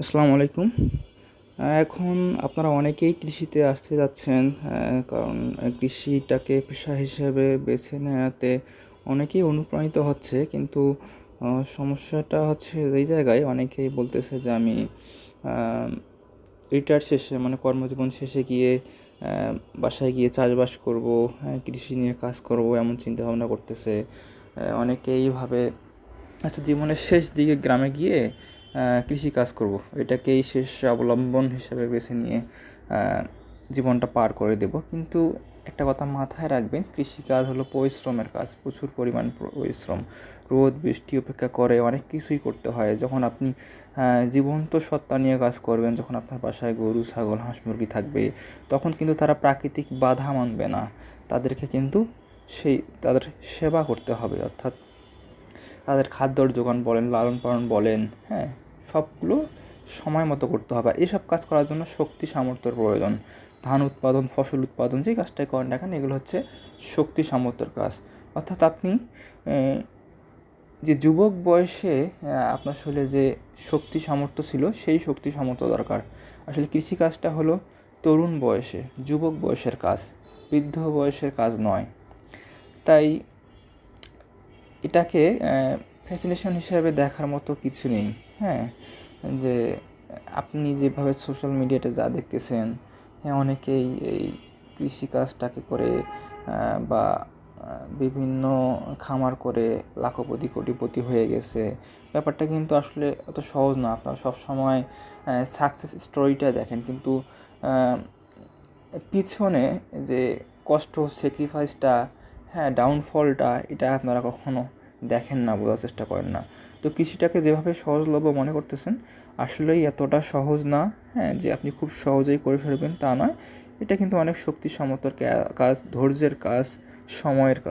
আসসালামু আলাইকুম। এখন আপনারা অনেকেই কৃষিতে আসতে যাচ্ছেন কারণ কৃষিটাকে পেশা হিসেবে বেছে নেওয়াতে অনেকেই অনুপ্রাণিত হচ্ছে, কিন্তু সমস্যাটা হচ্ছে এই জায়গায় অনেকেই বলতেছে যে আমি রিটায়ার শেষে মানে কর্মজীবন শেষে গিয়ে বাসায় গিয়ে চাষবাস করব হ্যাঁ কৃষি নিয়ে কাজ করব, এমন চিন্তা ভাবনা করতেছে অনেকেই ভাবে আচ্ছা জীবনের শেষ দিকে গ্রামে গিয়ে কৃষি কাজ করব। এটাকেই শেষ অবলম্বন হিসেবে বেছে নিয়ে জীবনটা পার করে দেব। কিন্তু একটা কথা মাথায় রাখবেন কৃষিকাজ হলো পরিশ্রমের কাজ। প্রচুর পরিমাণ পরিশ্রম। রোদ, বৃষ্টি উপেক্ষা করে অনেক কিছুই করতে হয়। যখন আপনি জীবন্ত সত্তা নিয়ে কাজ করবেন, যখন আপনার বাসায় গরু, ছাগল, হাঁস মুরগি থাকবে, তখন কিন্তু তারা প্রাকৃতিক বাধা মানবে না। তাদেরকে কিন্তু সেই, তাদের সেবা করতে হবে। অর্থাৎ তাদের খাদ্যর যোগান বলেন, লালন পালন বলেন হ্যাঁ? সবগুলো সময় মতো করতে হবে। এসব কাজ করার জন্য শক্তি, সামর্থ্যের প্রয়োজন। ধান উৎপাদন, ফসল উৎপাদন, যে কাজটাই করেন না কেন, এগুলো হচ্ছে শক্তি, সামর্থ্যের কাজ। অর্থাৎ আপনি যে যুবক বয়সে আপনার শরীরে যে শক্তি, সামর্থ্য ছিল, সেই শক্তি, সামর্থ্য দরকার। আসলে কৃষিকাজটা হলো তরুণ বয়সে, যুবক বয়সের কাজ, বৃদ্ধ বয়সের কাজ নয়। তাই এটাকে ফ্যাসিনেশন হিসেবে দেখার মতো কিছু নেই। হ্যাঁ যে আপনি যেভাবে সোশ্যাল মিডিয়াতে যা দেখতেছেন হ্যাঁ অনেকেই এই কৃষিকাজটাকে করে বা বিভিন্ন খামার করে লাখপতি, কোটিপতি হয়ে গেছে। ব্যাপারটা কিন্তু আসলে অত সহজ না। আপনারা সবসময় সাকসেস স্টোরিটা দেখেন। কিন্তু পিছনে যে কষ্ট স্যাক্রিফাইসটা হ্যাঁ ডাউনফলটা এটা আপনারা কখনো দেখেন না, বোঝার চেষ্টা করেন না। তো কৃষিটাকে যেভাবে সহজলভ্য মনে করতেছেন, আসলেই এতটা সহজ না হ্যাঁ যে আপনি খুব সহজেই করে ফেলবেন তা নয়। এটা কিন্তু অনেক শক্তি সামর্থ্যের কাজ, ধৈর্যের কাজ, সময়ের কাজ।